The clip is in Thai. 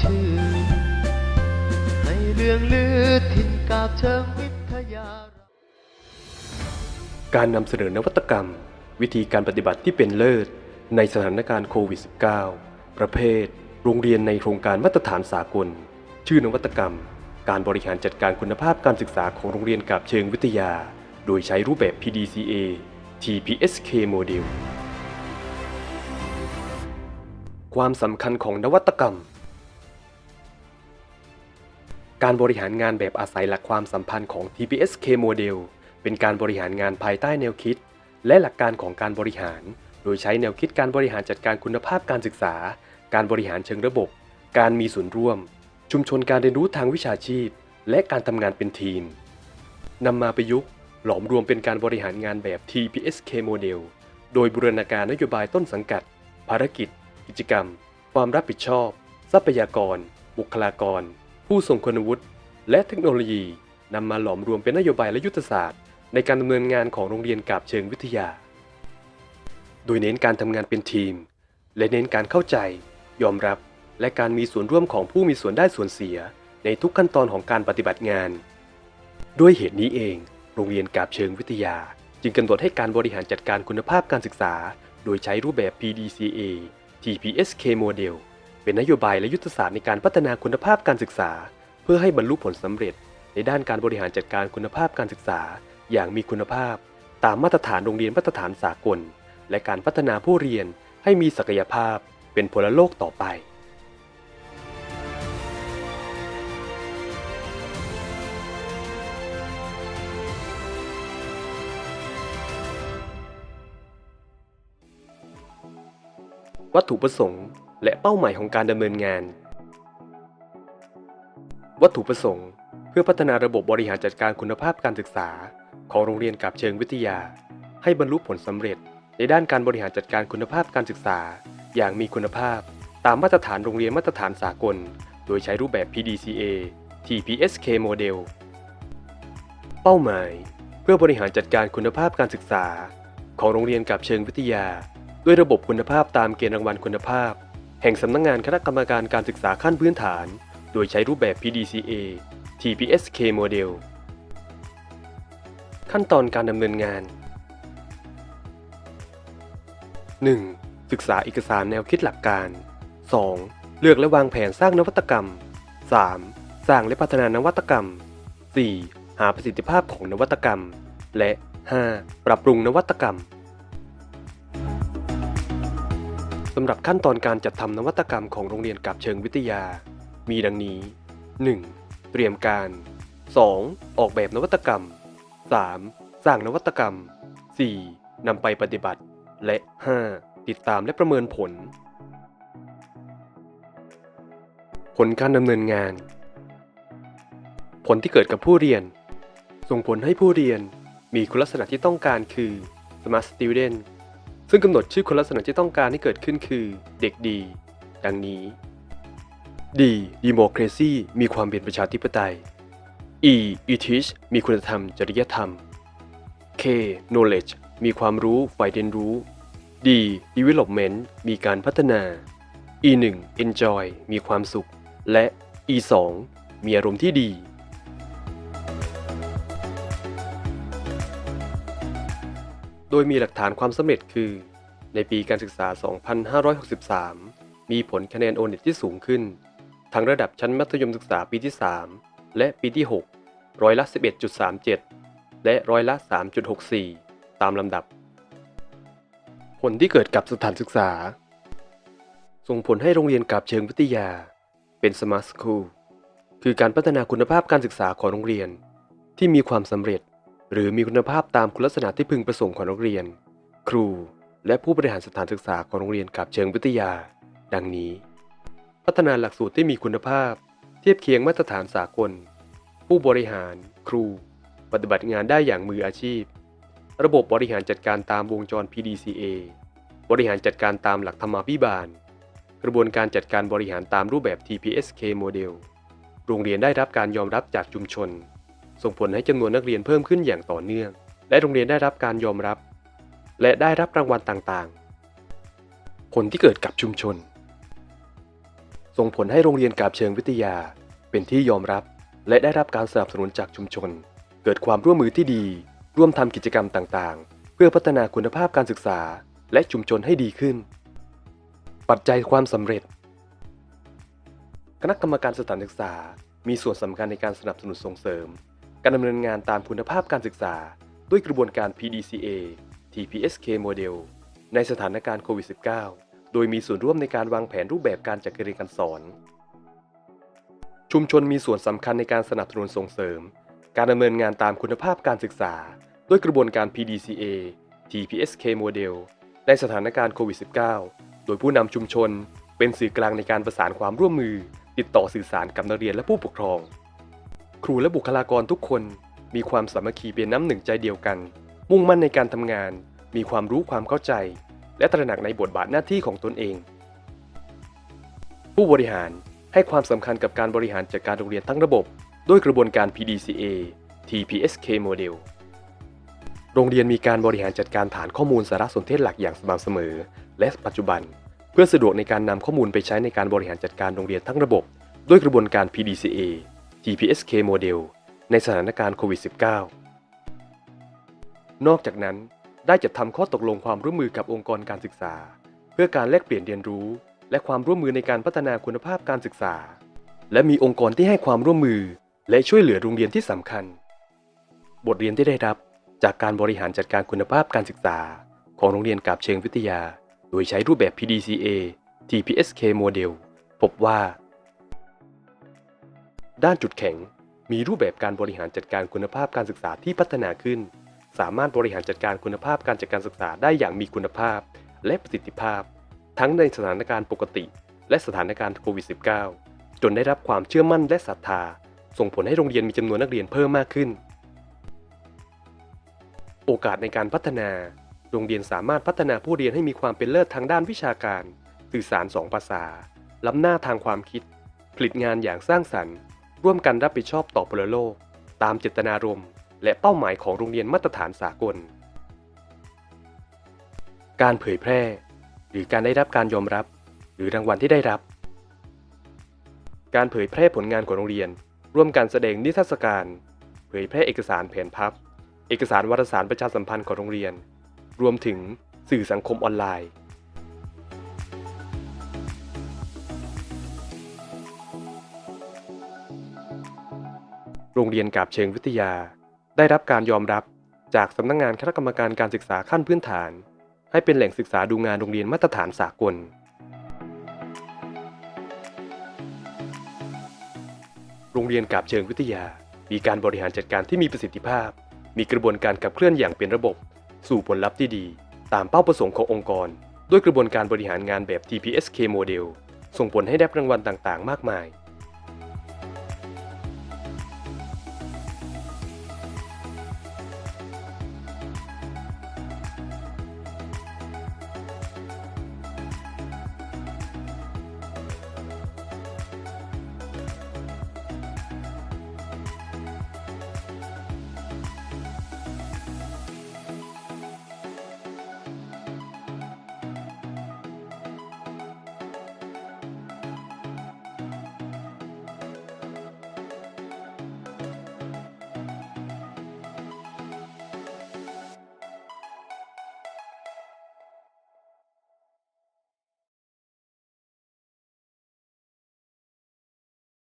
ชื่อ ให้เรื่องลือถิ่นกาบเชิงวิทยา การนำเสนอนวัตกรรม วิธีการปฏิบัติที่เป็นเลิศ ในสถานการณ์โควิด -19 ประเภท โรงเรียนในโครงการมาตรฐานสากล ชื่อนวัตกรรม การบริหารจัดการคุณภาพการศึกษาของโรงเรียนกับเชิงวิทยา โดยใช้รูปแบบ PDCA TPSK โมเดลความสำคัญของนวัตกรรม การบริหารงานแบบอาศัยหลักความสัมพันธ์ของ TPSK โมเดลเป็นการบริหารงานภายใต้แนวคิด และหลักการของการบริหาร โดยใช้แนวคิดการบริหารจัดการคุณภาพการศึกษา การบริหารเชิงระบบ การมีส่วนร่วม ชุมชนการเรียนรู้ทางวิชาชีพ และการทำงานเป็นทีมนำมาประยุกต์หลอมรวมเป็นการบริหารงานแบบ TPSK โมเดลโดยบูรณาการนโยบายต้นสังกัด ภารกิจ กิจกรรม ความรับผิดชอบ ทรัพยากร บุคลากร ผู้ทรงคุณวุฒิและเทคโนโลยีนำมาหลอมรวมเป็นนโยบายและยุทธศาสตร์ ในการดำเนินงานของโรงเรียนกาบเชิงวิทยา โดยเน้นการทำงานเป็นทีม และเน้นการเข้าใจ ยอมรับ และการมีส่วนร่วมของผู้มีส่วนได้ส่วนเสีย ในทุกขั้นตอนของการปฏิบัติงาน ด้วยเหตุนี้เอง โรงเรียนกาบเชิงวิทยา จึงกำหนดให้การบริหารจัดการคุณภาพการศึกษา โดยใช้รูปแบบ PDCA TPSK โม เป็นนโยบายและยุทธศาสตร์ในการพัฒนาคุณภาพการศึกษา เพื่อให้บรรลุผลสำเร็จ ในด้านการบริหารจัดการคุณภาพการศึกษา อย่างมีคุณภาพ ตามมาตรฐานโรงเรียนมาตรฐานสากล และการพัฒนาผู้เรียนให้มีศักยภาพเป็นพลโลกต่อไปวัตถุประสงค์ และเป้าหมายของการดำเนินงาน วัตถุประสงค์ เพื่อพัฒนาระบบบริหารจัดการคุณภาพการศึกษา ของโรงเรียนกับเชิงวิทยา ให้บรรลุผลสำเร็จ ในด้านการบริหารจัดการคุณภาพการศึกษา อย่างมีคุณภาพ ตามมาตรฐานโรงเรียนมาตรฐานสากล โดยใช้รูปแบบ PDCA TPSK โมเดลเป้าหมาย เพื่อบริหารจัดการคุณภาพการศึกษา ของโรงเรียนกับเชิงวิทยา ด้วยระบบคุณภาพตามเกณฑ์รางวัลคุณภาพ แห่งสำนักงงานคณะกรรมการการศึกษาขั้นพื้นฐาน โดยใช้รูปแบบ PDCA TPSK โมเดลขั้นตอนการดำเนินงาน 1. ศึกษาเอกสารแนวคิดหลักการ 2. เลือกและวางแผนสร้างนวัตกรรม 3. สร้างและพัฒนานวัตกรรม 4. หาประสิทธิภาพของนวัตกรรม และ 5. ปรับปรุงนวัตกรรมำหรับขั้นตอนการจัดทำนวัตกรรมของโรงเรียนกับเชิงวิทยา มีดังนี้ 1. เตรียมการ 2. ออกแบบนวัตกรรม 3. สร้างนวัตกรรม 4. นำไปปฏิบัติ และ 5. ติดตามและประเมินผล ผลการดำเนินงาน ผลที่เกิดกับผู้เรียน ส่งผลให้ผู้เรียนมีคุณลักษณะที่ต้องการคือ Smart Student ซึ่งกำหนดชื่อคุณลักษณะที่ต้องการให้เกิดขึ้นคือ เด็กดี ดังนี้ D Democracy มีความเป็นประชาธิปไตย E Ethics มีคุณธรรม จริยธรรม K Knowledge มีความรู้ฝ่ายเรียนรู้ D Development มีการพัฒนา E 1 Enjoy มีความสุข และ E 2 มีอารมณ์ที่ดี โดยมีหลักฐานความสำเร็จคือ ในปีการศึกษา 2563 มีผลคะแนนโอเน็ตที่สูงขึ้น ทั้งระดับชั้นมัธยมศึกษาปีที่ 3 และปีที่ 6 ร้อยละ 11.37 และร้อยละ 3.64 ตามลำดับ ผลที่เกิดกับสถานศึกษา ส่งผลให้โรงเรียนกับเชิงวิทยา เป็น Smart School คือการพัฒนาคุณภาพการศึกษาของโรงเรียน ที่มีความสำเร็จ หรือมีคุณภาพตามคุณลักษณะที่พึงประสงค์ของโรงเรียน ครู และผู้บริหารสถานศึกษาของโรงเรียนกับเชิงวิทยา ดังนี้ พัฒนาหลักสูตรที่มีคุณภาพ เทียบเคียงมาตรฐานสากล ผู้บริหาร ครู ปฏิบัติงานได้อย่างมืออาชีพ ระบบบริหารจัดการตามวงจร PDCA บริหารจัดการตามหลักธรรมาภิบาล กระบวนการจัดการบริหารตามรูปแบบ TPSK โมเดล โรงเรียนได้รับการยอมรับจากชุมชน ส่งผลให้จำนวนนักเรียนเพิ่มขึ้นอย่างต่อเนื่อง และโรงเรียนได้รับการยอมรับ และได้รับรางวัลต่างๆ ผลที่เกิดกับชุมชน ส่งผลให้โรงเรียนกาบเชิงวิทยา เป็นที่ยอมรับ และได้รับการสนับสนุนจากชุมชน เกิดความร่วมมือที่ดี ร่วมทำกิจกรรมต่างๆ เพื่อพัฒนาคุณภาพการศึกษา และชุมชนให้ดีขึ้น ปัจจัยความสำเร็จ คณะกรรมการสถานศึกษามีส่วนสำคัญในการสนับสนุนส่งเสริม การดำเนินงานตามคุณภาพการศึกษา ด้วยกระบวนการ PDCA TPSK โมเดลในสถานการณ์โควิด -19 โดยมีส่วนร่วมในการวางแผนรูปแบบการจัดการเรียนการสอน ชุมชนมีส่วนสำคัญในการสนับสนุนส่งเสริม การดำเนินงานตามคุณภาพการศึกษา ด้วยกระบวนการ PDCA TPSK โมเดลในสถานการณ์โควิด -19 โดยผู้นำชุมชนเป็นสื่อกลางในการประสานความร่วมมือ ติดต่อสื่อสารกับนักเรียนและผู้ปกครอง ครูและบุคลากรทุกคนมีความสามัคคีเป็นน้ำหนึ่งใจเดียวกัน มุ่งมั่นในการทำงาน มีความรู้ความเข้าใจ และตระหนักในบทบาทหน้าที่ของตนเอง ผู้บริหารให้ความสำคัญกับการบริหารจัดการโรงเรียนทั้งระบบ ด้วยกระบวนการ PDCA TPSK โมเดลโรงเรียนมีการบริหารจัดการฐานข้อมูลสารสนเทศหลักอย่างสม่ำเสมอ และปัจจุบัน เพื่อสะดวกในการนำข้อมูลไปใช้ในการบริหารจัดการโรงเรียนทั้งระบบ ด้วยกระบวนการ PDCA TPSK โมเดลในสถานการณ์โควิด -19 นอกจากนั้นได้จัดทำข้อตกลงความร่วมมือกับองค์กรการศึกษา เพื่อการแลกเปลี่ยนเรียนรู้ และความร่วมมือในการพัฒนาคุณภาพการศึกษา และมีองค์กรที่ให้ความร่วมมือ และช่วยเหลือโรงเรียนที่สำคัญ บทเรียนที่ได้รับจากการบริหารจัดการคุณภาพการศึกษา ของโรงเรียนกาบเชิงวิทยา โดยใช้รูปแบบ PDCA TPSK โมเดลพบว่า ด้านจุดแข็ง มีรูปแบบการบริหารจัดการคุณภาพการศึกษาที่พัฒนาขึ้น สามารถบริหารจัดการคุณภาพการจัดการศึกษาได้อย่างมีคุณภาพ และประสิทธิภาพ ทั้งในสถานการณ์ปกติ และสถานการณ์โควิด -19 จนได้รับความเชื่อมั่นและศรัทธา ส่งผลให้โรงเรียนมีจำนวนนักเรียนเพิ่มมากขึ้น โอกาสในการพัฒนา โรงเรียนสามารถพัฒนาผู้เรียนให้มีความเป็นเลิศทางด้านวิชาการ สื่อสารสองภาษาล้ำหน้าทางความคิด ผลิตงานอย่างสร้างสรรค์ ร่วมกันรับผิดชอบต่อพลโลก ตามเจตนารมณ์ และเป้าหมายของโรงเรียนมาตรฐานสากล การเผยแพร่ หรือการได้รับการยอมรับ หรือรางวัลที่ได้รับ การเผยแพร่ผลงานของโรงเรียน ร่วมกันแสดงนิทรรศการ เผยแพร่เอกสารแผนพับ เอกสารวารสารประชาสัมพันธ์ของโรงเรียน รวมถึงสื่อสังคมออนไลน์ โรงเรียนกาบเชิงวิทยา ได้รับการยอมรับจากสำนักงงานคณะกรรมการการศึกษาขั้นพื้นฐาน ให้เป็นแหล่งศึกษาดูงานโรงเรียนมาตรฐานสากล โรงเรียนกาบเชิงวิทยา มีการบริหารจัดการที่มีประสิทธิภาพ มีกระบวนการขับเคลื่อนอย่างเป็นระบบ สู่ผลลัพธ์ที่ดี ตามเป้าประสงค์ขององค์กร ด้วยกระบวนการบริหารงานแบบ TPSK โมเดลส่งผลให้ได้รางวัลต่างๆ มากมาย